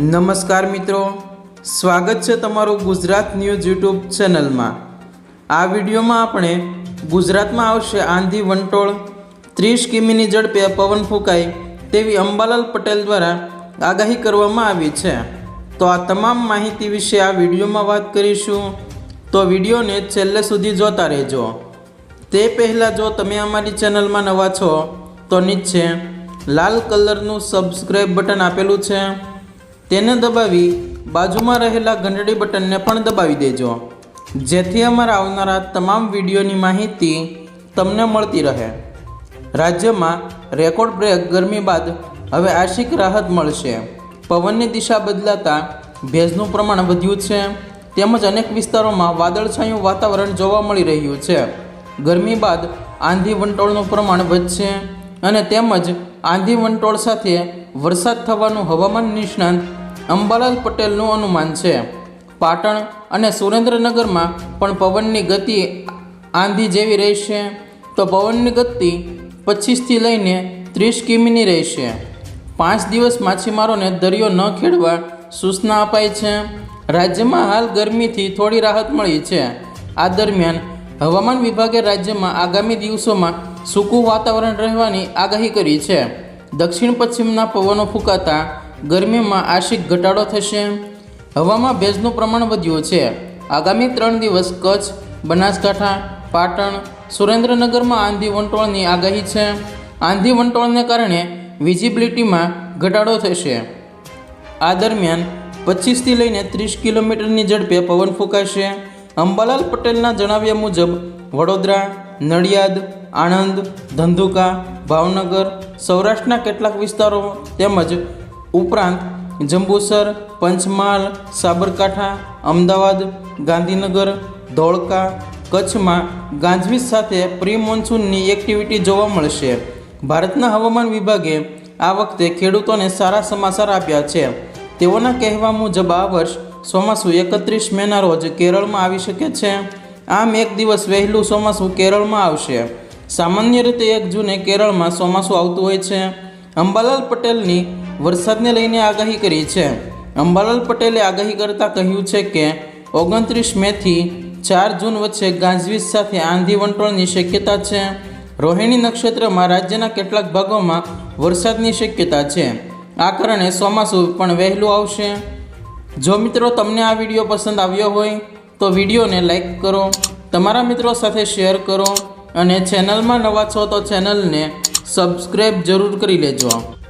નમસ્કાર મિત્રો. સ્વાગત છે તમારું ગુજરાત ન્યૂઝ યુટ્યુબ ચેનલમાં. આ વિડીયોમાં આપણે ગુજરાતમાં આવશે આંધી વંટોળ, ત્રીસ કિમીની ઝડપે પવન ફૂંકાય તેવી અંબાલાલ પટેલ દ્વારા આગાહી કરવામાં આવી છે. તો આ તમામ માહિતી વિશે આ વિડીયોમાં વાત કરીશું. તો વિડીયોને છેલ્લે સુધી જોતા રહેજો. તે પહેલાં જો તમે અમારી ચેનલમાં નવા છો, તો નીચે લાલ કલરનું સબસ્ક્રાઈબ બટન આપેલું છે. તેને દબાવી બાજુમાં રહેલા ઘંટડી બટનને પણ દબાવી દેજો. જેથી અમારા આવનારા તમામ વિડીયોની માહિતી તમને મળતી રહે. રાજ્યમાં રેકોર્ડ બ્રેક ગરમી બાદ હવે આશિક રાહત મળશે. પવનની દિશા બદલાતા ભેજનું પ્રમાણ વધ્યું છે. તેમજ અનેક વિસ્તારોમાં વાદળછાયું વાતાવરણ જોવા મળી રહ્યું છે. ગરમી બાદ આંધી વંટોળનું પ્રમાણ વધશે અને તેમજ આંધી વંટોળ સાથે વરસાદ થવાનું હવામાન નિષ્ણાંત અંબાલાલ પટેલનું અનુમાન છે. પાટણ અને સુરેન્દ્રનગરમાં પણ પવનની ગતિ આંધી જેવી રહેશે. તો પવનની ગતિ પચીસથી લઈને ત્રીસ કિમીની રહેશે. પાંચ દિવસ માછીમારોને દરિયો ન ખેડવા સૂચના અપાઈ છે. રાજ્યમાં હાલ ગરમીથી થોડી રાહત મળી છે. આ દરમિયાન હવામાન વિભાગે રાજ્યમાં આગામી દિવસોમાં સૂકું વાતાવરણ રહેવાની આગાહી કરી છે. દક્ષિણ પશ્ચિમના પવનો ફૂંકાતા ગરમીમાં આંશિક ઘટાડો થશે. હવામાં ભેજનું પ્રમાણ વધ્યું છે. આગામી ત્રણ દિવસ કચ્છ, બનાસકાંઠા, પાટણ, સુરેન્દ્રનગરમાં આંધી વંટોળની આગાહી છે. આંધી વંટોળને કારણે વિઝિબિલિટીમાં ઘટાડો થશે. આ દરમિયાન પચીસથી લઈને ત્રીસ કિલોમીટરની ઝડપે પવન ફૂંકાશે. અંબાલાલ પટેલના જણાવ્યા મુજબ, વડોદરા, નડિયાદ, આણંદ, ધંધુકા, ભાવનગર, સૌરાષ્ટ્રના કેટલાક વિસ્તારો તેમજ ઉપરાંત જંબુસર, પંચમહાલ, સાબરકાંઠા, અમદાવાદ, ગાંધીનગર, ધોળકા, કચ્છમાં ગાંજવીજ સાથે પ્રી મોન્સૂનની એક્ટિવિટી જોવા મળશે. ભારતના હવામાન વિભાગે આ વખતે ખેડૂતોને સારા સમાચાર આપ્યા છે. તેઓના કહેવા મુજબ આ વર્ષ ચોમાસું એકત્રીસ મેના રોજ કેરળમાં આવી શકે છે. આમ એક દિવસ વહેલું ચોમાસું કેરળમાં આવશે. સામાન્ય રીતે એક જૂને કેરળમાં ચોમાસું આવતું હોય છે. અંબાલાલ પટેલની વરસાદને લઈને આગાહી કરી છે. અંબાલાલ પટેલે આગાહી કરતાં કહ્યું છે કે, ઓગણત્રીસ મેથી ચાર જૂન વચ્ચે ગાજવીજ સાથે આંધી વંટોળની શક્યતા છે. રોહિણી નક્ષત્રમાં રાજ્યના કેટલાક ભાગોમાં વરસાદની શક્યતા છે. આ કારણે ચોમાસું પણ વહેલું આવશે. જો મિત્રો તમને આ વીડિયો પસંદ આવ્યો હોય, તો વિડીયોને લાઈક કરો, તમારા મિત્રો સાથે શેર કરો અને ચેનલમાં નવા છો તો ચેનલને સબસ્ક્રાઈબ જરૂર કરી લેજો.